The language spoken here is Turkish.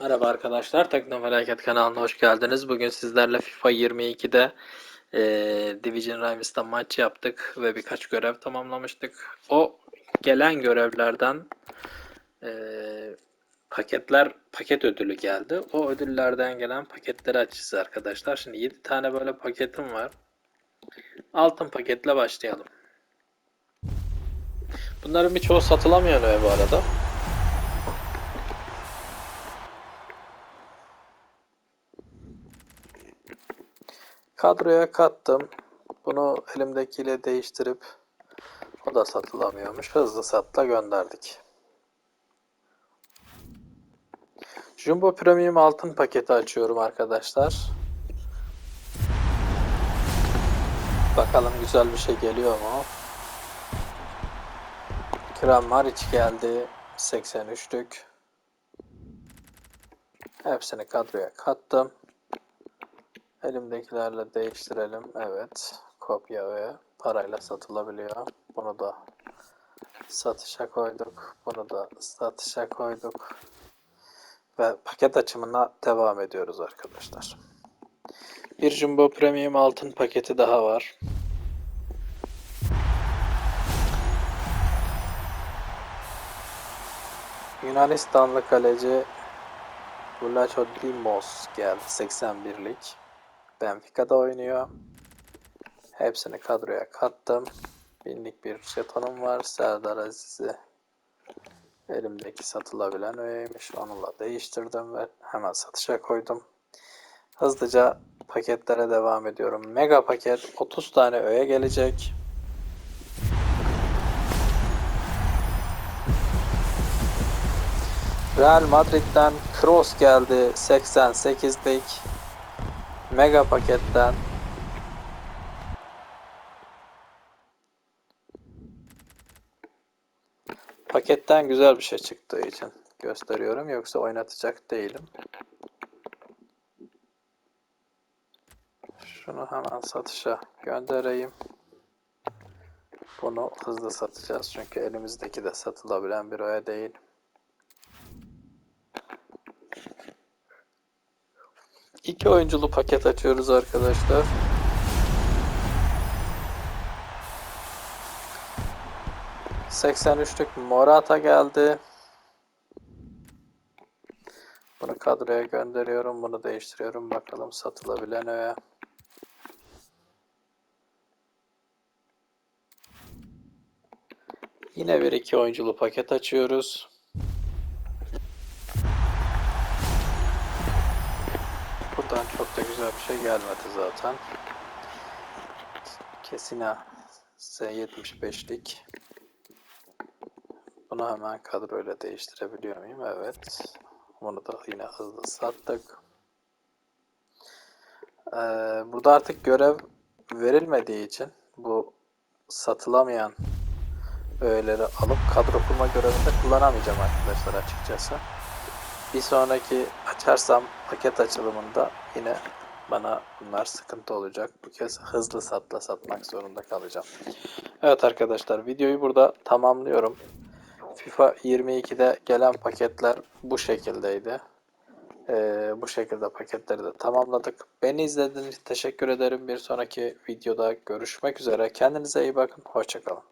Merhaba arkadaşlar, Teknofelaket kanalına hoş geldiniz. Bugün sizlerle FIFA 22'de eee Division Rivals'ta maç yaptık ve birkaç görev tamamlamıştık. O gelen görevlerden eee, paketler, paket ödülü geldi. O ödüllerden gelen paketleri açacağız arkadaşlar. Şimdi 7 tane böyle paketim var. Altın paketle başlayalım. Bunların birçoğu satılamıyor bu arada. Kadroya kattım. Bunu elimdekiyle değiştirip o da satılamıyormuş. Hızlı satla gönderdik. Jumbo Premium altın paketi açıyorum arkadaşlar. Bakalım güzel bir şey geliyor mu? Kramaric geldi. 83'lük. Hepsini kadroya kattım. Elimdekilerle değiştirelim. Evet. Kopya ve parayla satılabiliyor. Bunu da satışa koyduk. Bunu da satışa koyduk. Ve paket açımına devam ediyoruz arkadaşlar. Bir Jumbo Premium altın paketi daha var. Yunanistanlı kaleci Vlacho Dimos geldi 81'lik. Benfica'da oynuyor. Hepsini kadroya kattım. Binlik bir jetonum var. Serdar Aziz'i elimdeki satılabilen öğeymiş. Onunla değiştirdim ve hemen satışa koydum. Hızlıca paketlere devam ediyorum. Mega paket 30 tane öğe gelecek. Real Madrid'den Kroos geldi 88'lik. Mega paketten paketten güzel bir şey çıktığı için gösteriyorum yoksa oynatacak değilim. Şunu hemen satışa göndereyim. Bunu hızlı satacağız çünkü elimizdeki de satılabilen bir oya değil. İki oyunculu paket açıyoruz arkadaşlar. ...83'lük Morata geldi. Bunu kadroya gönderiyorum. Bunu değiştiriyorum. Bakalım satılabilen öğe. Yine bir iki oyunculu paket açıyoruz. Buradan çok da güzel bir şey gelmedi zaten. Kesina S75'lik. Bunu hemen kadroyla değiştirebiliyor muyum? Evet. Bunu da yine hızlı sattık. Ee, burada artık görev verilmediği için bu satılamayan öğeleri alıp kadro kurma görevinde kullanamayacağım arkadaşlar açıkçası. Bir sonraki açarsam paket açılımında yine bana bunlar sıkıntı olacak. Bu kez hızlı satla satmak zorunda kalacağım. Evet arkadaşlar videoyu burada tamamlıyorum. FIFA 22'de gelen paketler bu şekildeydi. Ee, bu şekilde paketleri de tamamladık. Beni izlediğiniz için teşekkür ederim. Bir sonraki videoda görüşmek üzere. Kendinize iyi bakın. Hoşçakalın.